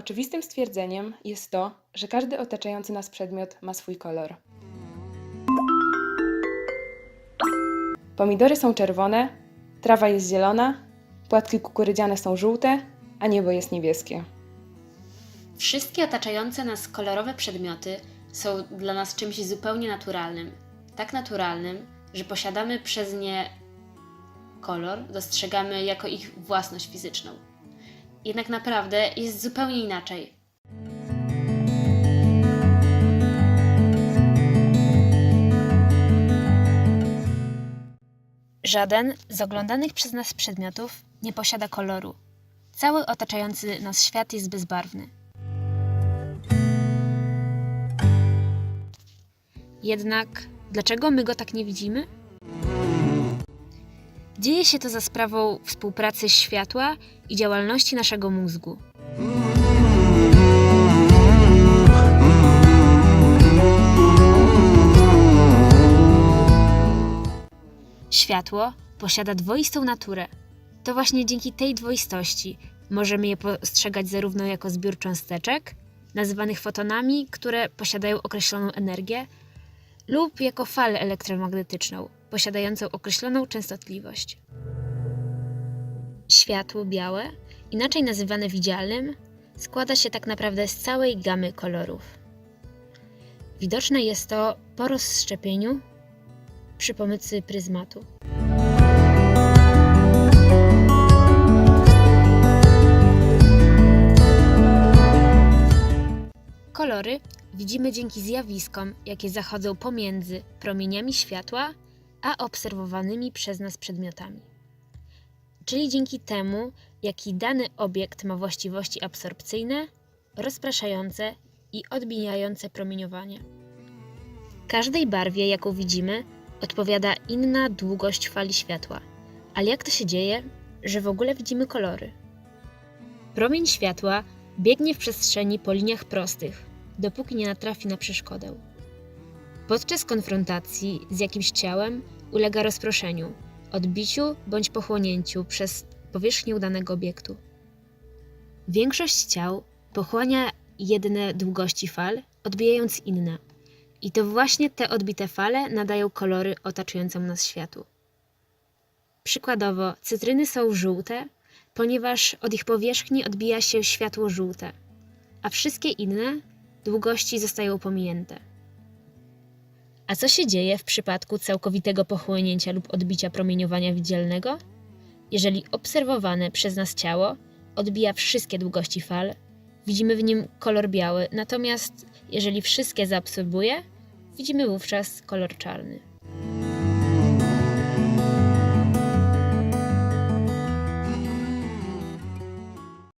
Oczywistym stwierdzeniem jest to, że każdy otaczający nas przedmiot ma swój kolor. Pomidory są czerwone, trawa jest zielona, płatki kukurydziane są żółte, a niebo jest niebieskie. Wszystkie otaczające nas kolorowe przedmioty są dla nas czymś zupełnie naturalnym. Tak naturalnym, że posiadamy przez nie kolor, dostrzegamy jako ich własność fizyczną. Jednak naprawdę jest zupełnie inaczej. Żaden z oglądanych przez nas przedmiotów nie posiada koloru. Cały otaczający nas świat jest bezbarwny. Jednak dlaczego my go tak nie widzimy? Dzieje się to za sprawą współpracy światła i działalności naszego mózgu. Światło posiada dwoistą naturę. To właśnie dzięki tej dwoistości możemy je postrzegać zarówno jako zbiór cząsteczek, nazywanych fotonami, które posiadają określoną energię, lub jako falę elektromagnetyczną, posiadającą określoną częstotliwość. Światło białe, inaczej nazywane widzialnym, składa się tak naprawdę z całej gamy kolorów. Widoczne jest to po rozszczepieniu przy pomocy pryzmatu. Kolory widzimy dzięki zjawiskom, jakie zachodzą pomiędzy promieniami światła a obserwowanymi przez nas przedmiotami. Czyli dzięki temu, jaki dany obiekt ma właściwości absorpcyjne, rozpraszające i odbijające promieniowanie. Każdej barwie, jaką widzimy, odpowiada inna długość fali światła. Ale jak to się dzieje, że w ogóle widzimy kolory? Promień światła biegnie w przestrzeni po liniach prostych, dopóki nie natrafi na przeszkodę. Podczas konfrontacji z jakimś ciałem ulega rozproszeniu, odbiciu bądź pochłonięciu przez powierzchnię danego obiektu. Większość ciał pochłania jedne długości fal, odbijając inne. I to właśnie te odbite fale nadają kolory otaczającemu nas światu. Przykładowo, cytryny są żółte, ponieważ od ich powierzchni odbija się światło żółte, a wszystkie inne długości zostają pominięte. A co się dzieje w przypadku całkowitego pochłonięcia lub odbicia promieniowania widzialnego? Jeżeli obserwowane przez nas ciało odbija wszystkie długości fal, widzimy w nim kolor biały, natomiast jeżeli wszystkie zaabsorbuje, widzimy wówczas kolor czarny.